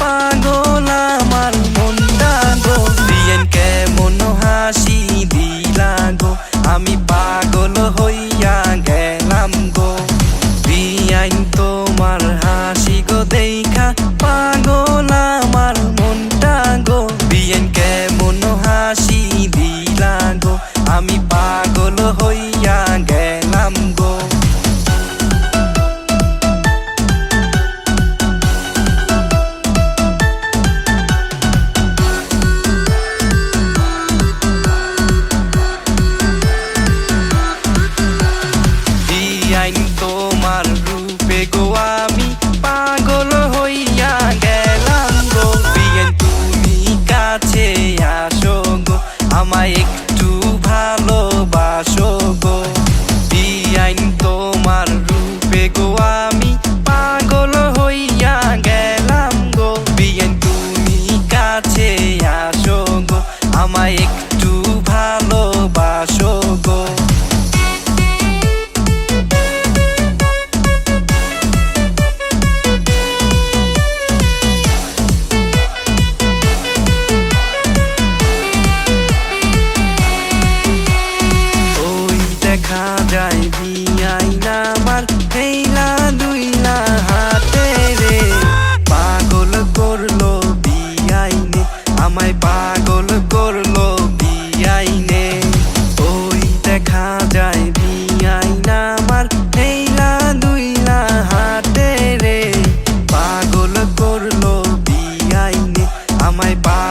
পাগল, আমার মন গো দিয়েন কেমন হাসি দিলা গো আমি পাগল হইয়া গেলাম গো। দিয়াইন তোমার হাসি গো দেই igual a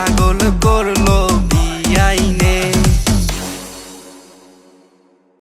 পাগল করল বিয়াইনে